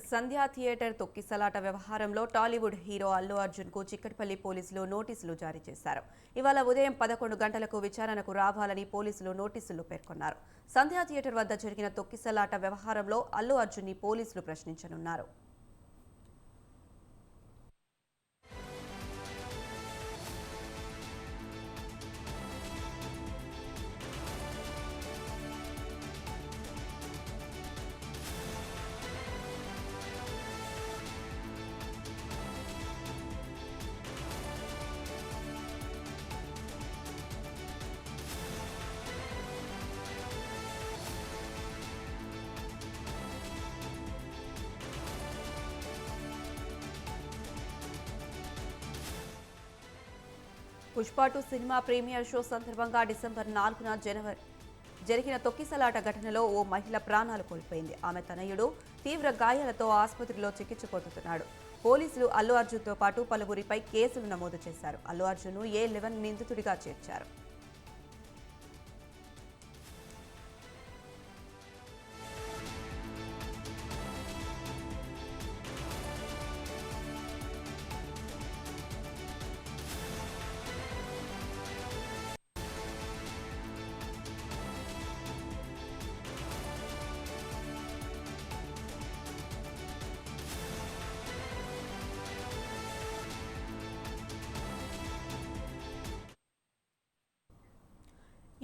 సంధ్యా theatre తొక్కిసలాట వ్యవహారంలో Tollywood hero Allu అర్జున్కు చిక్కటపల్లి పోలీసులు నోటీసులు జారీ చేశారు. ఇవాళ ఉదయం పదకొండు గంటలకు విచారణకు రావాలని పోలీసులు నోటీసులు పేర్కొన్నారు. సంధ్యా థియేటర్ వద్ద జరిగిన తొక్కిసలాట వ్యవహారంలో అల్లు అర్జున్ని పోలీసులు ప్రశ్నించనున్నారు. పుష్పాటు సినిమా ప్రీమియర్ షో సందర్భంగా డిసెంబర్ నాలుగున జనవరి జరిగిన తొక్కిసలాట ఘటనలో ఓ మహిళ ప్రాణాలు కోల్పోయింది. ఆమె తనయుడు తీవ్ర గాయాలతో ఆసుపత్రిలో చికిత్స పొందుతున్నాడు. పోలీసులు అల్లు అర్జున్తో పాటు పలువురిపై కేసులు నమోదు చేశారు. అల్లు అర్జున్ను ఏ లెవెన్ నిందితుడిగా చేర్చారు?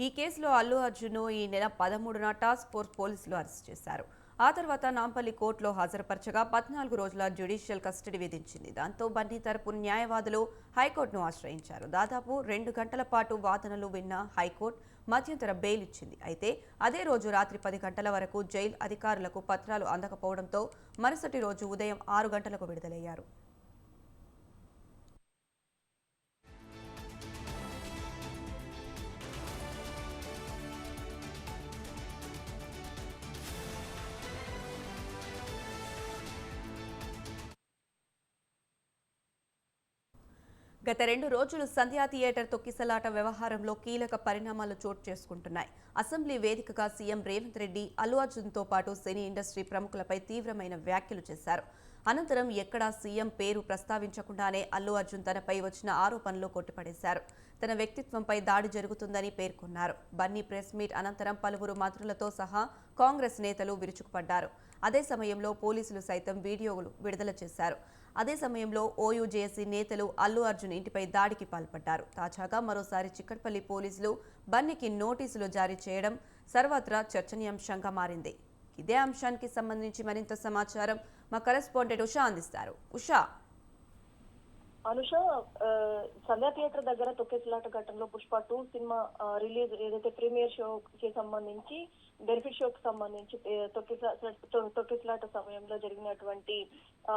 ఈ కేసులో అల్లు అర్జున్ను ఈ నెల పదమూడున టాస్క్ ఫోర్స్ పోలీసులు అరెస్ట్ చేశారు. ఆ తర్వాత నాంపల్లి కోర్టులో హాజరుపరచగా పద్నాలుగు రోజుల జ్యుడిషియల్ కస్టడీ విధించింది. దాంతో బన్నీ తరపు న్యాయవాదులు హైకోర్టును ఆశ్రయించారు. దాదాపు రెండు గంటల పాటు వాదనలు విన్న హైకోర్టు మధ్యంతర బెయిల్ ఇచ్చింది. అయితే అదే రోజు రాత్రి పది గంటల వరకు జైలు అధికారులకు పత్రాలు అందకపోవడంతో మరుసటి రోజు ఉదయం ఆరు గంటలకు విడుదలయ్యారు. గత రెండు రోజులు సంధ్యా థియేటర్ తొక్కిసలాట వ్యవహారంలో కీలక పరిణామాలు చోటు చేసుకుంటున్నాయి. అసెంబ్లీ వేదికగా సీఎం రేవంత్ రెడ్డి అల్లు అర్జున్తో పాటు సినీ ఇండస్ట్రీ ప్రముఖులపై తీవ్రమైన వ్యాఖ్యలు చేశారు. అనంతరం ఎక్కడా సీఎం పేరు ప్రస్తావించకుండానే అల్లు అర్జున్ తనపై వచ్చిన ఆరోపణలు కొట్టిపడేశారు. తన వ్యక్తిత్వంపై దాడి జరుగుతుందని పేర్కొన్నారు. బన్నీ ప్రెస్ మీట్ అనంతరం పలువురు మంత్రులతో సహా కాంగ్రెస్ నేతలు విరుచుకుపడ్డారు. అదే సమయంలో పోలీసులు సైతం వీడియోలు విడుదల చేశారు. అదే సమయంలో ఓయూజేఏసీ నేతలు అల్లు అర్జున్ ఇంటిపై దాడికి పాల్పడ్డారు. తాజాగా మరోసారి చిక్కట్పల్లి పోలీసులు బన్నీకి నోటీసులు జారీ చేయడం సర్వత్రా చర్చనీయాంశంగా మారింది. ఇదే అంశానికి సంబంధించి మరింత సమాచారం మా కరెస్పాండెంట్ ఉషా అందిస్తారు. ఉషా అనుష సంధ్యా థియేటర్ దగ్గర తొక్కేసలాట ఘటనలో పుష్ప టూ సినిమా రిలీజ్ ఏదైతే ప్రీమియర్ షో కి సంబంధించి బెనిఫిట్ షోకి సంబంధించి ఏ, తొ- తొక్కిసలాట సమయంలో జరిగినటువంటి ఆ,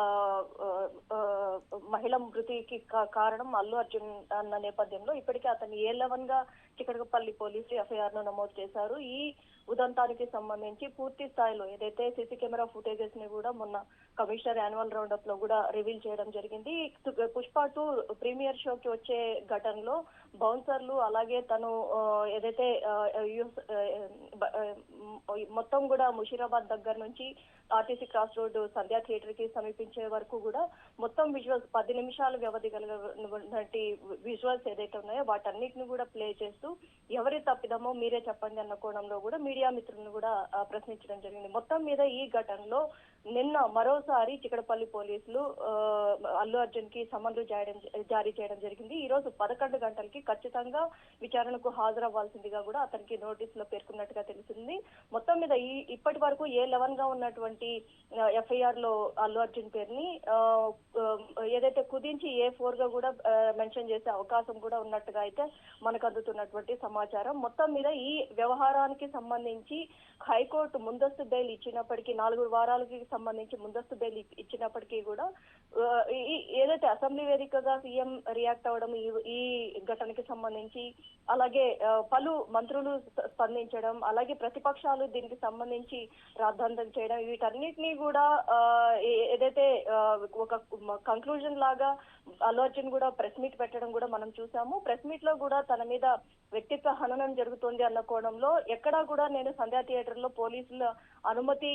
మహిళ మృతికి కారణం అల్లు అర్జున్ అన్న నేపథ్యంలో ఇప్పటికే అతన్ని ఏ లెవెన్గా చిక్కడపల్లి పోలీసులు ఎఫ్ఐఆర్ను నమోదు చేశారు. ఈ ఉదంతానికి సంబంధించి పూర్తి స్థాయిలో ఏదైతే సీసీ కెమెరా ఫుటేజెస్ని కూడా మొన్న కమిషనర్ యాన్యువల్ రౌండ్ అప్లో కూడా రివీల్ చేయడం జరిగింది. పుష్ప టూ ప్రీమియర్ షోకి వచ్చే ఘటనలో బౌన్సర్లు అలాగే తను ఏదైతే మొత్తం కూడా ముషీరాబాద్ దగ్గర నుంచి ఆర్టీసీ క్రాస్ రోడ్ సంధ్యా థియేటర్కి సమీపించే వరకు కూడా మొత్తం విజువల్స్ పది నిమిషాల వ్యవధి కలిగినటువంటి విజువల్స్ ఏదైతే ఉన్నాయో వాటన్నిటిని కూడా ప్లే చేస్తూ ఎవరి తప్పిదమో మీరే చెప్పండి అన్న కోణంలో కూడా మీడియా మిత్రులను కూడా ప్రశ్నించడం జరిగింది. మొత్తం మీద ఈ ఘటనలో నిన్న మరోసారి చికడపల్లి పోలీసులు అల్లు అర్జున్కి సమన్లు జారీ జారీ చేయడం జరిగింది. ఈ రోజు పదకొండు గంటలకి ఖచ్చితంగా విచారణకు హాజరవ్వాల్సిందిగా కూడా అతనికి నోటీసులో పేర్కొన్నట్టుగా తెలిసింది మొత్తం మీద ఈ ఇప్పటి వరకు ఏ లెవెన్గా ఉన్నటువంటి ఎఫ్ఐఆర్లో అల్లు అర్జున్ పేరుని ఏదైతే కుదించి ఏ ఫోర్గా కూడా మెన్షన్ చేసే అవకాశం కూడా ఉన్నట్టుగా అయితే మనకు అందుతున్నటువంటి సమాచారం. మొత్తం మీద ఈ వ్యవహారానికి సంబంధించి హైకోర్టు ముందస్తు బెయిల్ ఇచ్చినప్పటికీ నాలుగు వారాలకి సంబంధించి ముందస్తు బెయిల్ ఇచ్చినప్పటికీ కూడా ఈ- ఏదైతే అసెంబ్లీ వేదికగా సీఎం రియాక్ట్ అవ్వడం ఈ- ఈ ఘటనకి సంబంధించి అలాగే పలు మంత్రులు స్పందించడం అలాగే ప్రతిపక్షాలు దీనికి సంబంధించి రాద్ధాంతం చేయడం వీటన్నిటినీ కూడా ఏదైతే ఒక కంక్లూజన్ లాగా అల్లు అర్జున్ కూడా ప్రెస్ మీట్ పెట్టడం కూడా మనం చూసాము. ప్రెస్ మీట్లో కూడా తన మీద వ్యక్తిత్వ హననం జరుగుతోంది అన్న కోణంలో ఎక్కడా కూడా నేను సంధ్యా థియేటర్లో పోలీసుల అనుమతి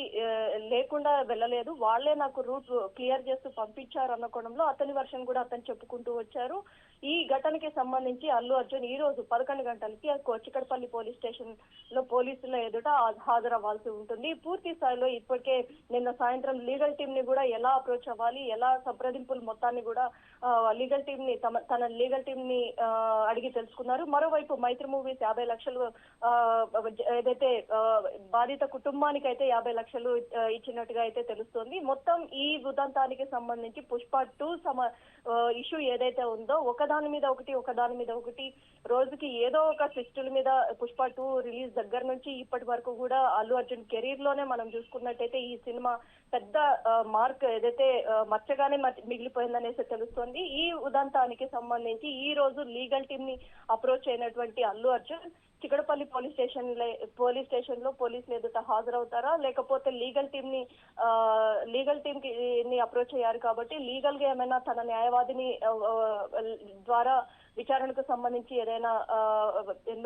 లేకుండా వెళ్ళలేదు. వాళ్ళే నాకు రూట్ క్లియర్ చేస్తూ పంపించారు అన్న కోణంలో అతని వర్షన్ కూడా అతను చెప్పుకుంటూ వచ్చారు. ఈ ఘటనకి సంబంధించి అల్లు అర్జున్ ఈ రోజు పదకొండు గంటలకి కొచ్చికడపల్లి పోలీస్ స్టేషన్లో పోలీసుల ఎదుట హాజరవ్వాల్సి ఉంటుంది. పూర్తి స్థాయిలో ఇప్పటికే నిన్న సాయంత్రం లీగల్ టీమ్ని కూడా ఎలా అప్రోచ్ అవ్వాలి ఎలా సంప్రదింపులు మొత్తాన్ని కూడా లీగల్ టీమ్ని తమ తన లీగల్ టీమ్ని అడిగి తెలుసుకున్నారు. మరోవైపు మైత్రి మూవీస్ యాభై లక్షలు ఏదైతే బాధిత కుటుంబానికి అయితే యాభై లక్షలు ఇచ్చినట్టుగా అయితే తెలుస్తోంది. మొత్తం ఈ ఉదంతానికి సంబంధించి పుష్ప టూ సమ ఇష్యూ ఏదైతే ఉందో ఒకదాని మీద ఒకటి ఒకదాని మీద ఒకటి రోజుకి ఏదో ఒక సిస్టుల మీద పుష్ప టూ రిలీజ్ దగ్గర నుంచి ఇప్పటి వరకు కూడా అల్లు అర్జున్ కెరీర్లోనే మనం చూసుకున్నట్టయితే ఈ సినిమా పెద్ద మార్క్ ఏదైతే మచ్చగానే మిగిలిపోయిందనేసి తెలుస్తోంది. ఈ ఉదంతానికి సంబంధించి ఈ రోజు లీగల్ టీమ్ని అప్రోచ్ అయినటువంటి Allu Arjun Chikkadpally police station police స్టేషన్లో పోలీసులు ఎదుట హాజరవుతారా? లేకపోతే లీగల్ టీమ్ని లీగల్ టీమ్కి ని అప్రోచ్ అయ్యారు కాబట్టి లీగల్గా ఏమైనా తన న్యాయవాదిని ద్వారా విచారణకు సంబంధించి ఏదైనా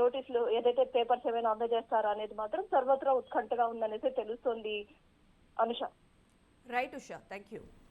నోటీసులు ఏదైతే పేపర్స్ ఏమైనా అందజేస్తారా అనేది మాత్రం సర్వత్రా ఉత్కంఠగా ఉందనేసి తెలుస్తోంది Anusha. Right Usha. Thank you